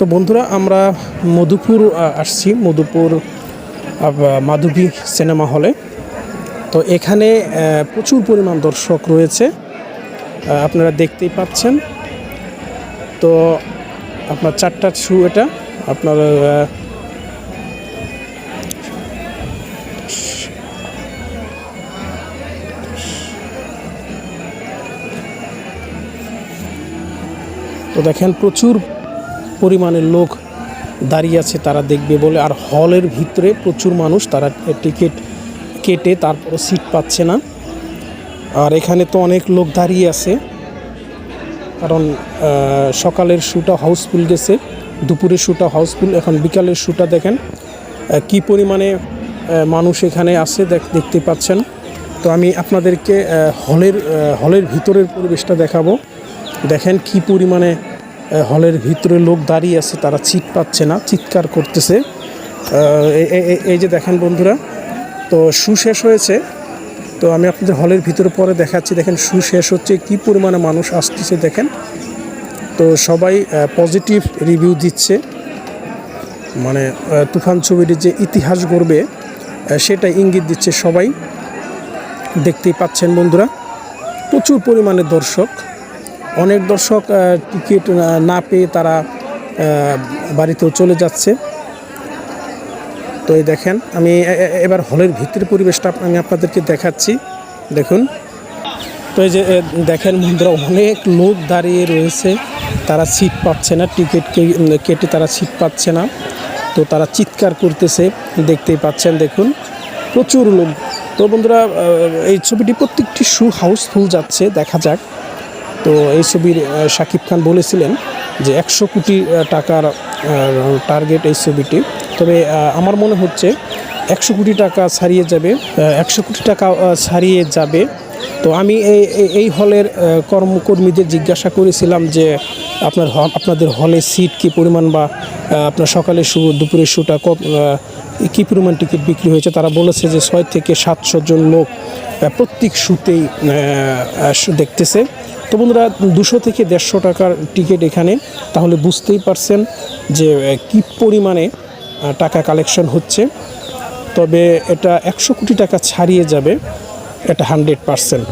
তো বন্ধুরা, আমরা মধুপুর আসছি মধুপুর মাধবী সিনেমা হলে। তো এখানে প্রচুর পরিমাণ দর্শক রয়েছে আপনারা দেখতেই পাচ্ছেন। তো আপনার চারটার শু এটা, আপনার তো দেখেন প্রচুর পরিমাণে লোক দাঁড়িয়ে আছে, তারা দেখবে বলে। আর হলের ভিতরে প্রচুর মানুষ, তারা টিকিট কেটে তারপর সিট পাচ্ছে না। আর এখানে তো অনেক লোক দাঁড়িয়ে আছে। কারণ সকালের শ্যুটা হাউসফুল গেছে, দুপুরের শ্যুটা হাউসফুল, এখন বিকালের শ্যুটা দেখেন। কি পরিমাণে মানুষ এখানে আছে দেখ- দেখতে পাচ্ছেন। তো আমি আপনাদেরকে হলের হলের ভিতরের পরিবেশটা দেখাবো। দেখেন কি পরিমাণে হলের ভিতরে লোক দাঁড়িয়ে আছে, তারা সিট পাচ্ছে না, চিৎকার করতেছে। এই যে দেখেন বন্ধুরা, তো শু শেষ হয়েছে। তো আমি আপনাদের হলের ভিতরে পরে দেখাচ্ছি, দেখেন শু শেষ হচ্ছে, কি পরিমাণে মানুষ আসতেছে দেখেন। তো সবাই পজিটিভ রিভিউ দিচ্ছে। মানে তুফান ছবিটির যে ইতিহাস গড়বে সেটা ইঙ্গিত দিচ্ছে সবাই। দেখতেই পাচ্ছেন বন্ধুরা, প্রচুর পরিমাণে দর্শক। অনেক দর্শক টিকিট না পেয়ে তারা বাড়িতেও চলে যাচ্ছে। তো এই দেখেন, আমি এবার হলের ভিতরের পরিবেশটা আমি আপনাদেরকে দেখাচ্ছি। দেখুন। তো এই যে দেখেন বন্ধুরা, অনেক লোক দাঁড়িয়ে রয়েছে। তারা সিট পাচ্ছে না, টিকিট কেটে তারা সিট পাচ্ছে না। তো তারা চিৎকার করতেছে, দেখতেই পাচ্ছেন, দেখুন। প্রচুর লোক। তো বন্ধুরা এই ছবিটি প্রত্যেকটি শু হাউসফুল যাচ্ছে, দেখা যাক। তো এই ছবির শাকিব খান বলেছিলেন যে একশো কোটি টাকার টার্গেট এই ছবিটি তবে আমার মনে হচ্ছে একশো কোটি টাকা ছাড়িয়ে যাবে একশো কোটি টাকা ছাড়িয়ে যাবে তো আমি এই এই- হলের কর্মকর্মীদের জিজ্ঞাসা করেছিলাম যে আপনার আপনাদের হলে সিট কি পরিমাণ বা আপনার সকালে শু, দুপুরের শুটা কত কী পরিমাণ টিকিট বিক্রি হয়েছে? তারা বলেছে যে ছয় থেকে সাতশো জন লোক প্রত্যেক শুতেই দেখতেছে। তো বন্ধুরা, দুশো থেকে দেড়শো টাকার টিকিট এখানে। তাহলে বুঝতেই পারছেন যে কী পরিমাণে টাকা কালেকশন হচ্ছে। তবে এটা একশো কোটি টাকা ছাড়িয়ে যাবে। এটা হান্ড্রেড পারসেন্ট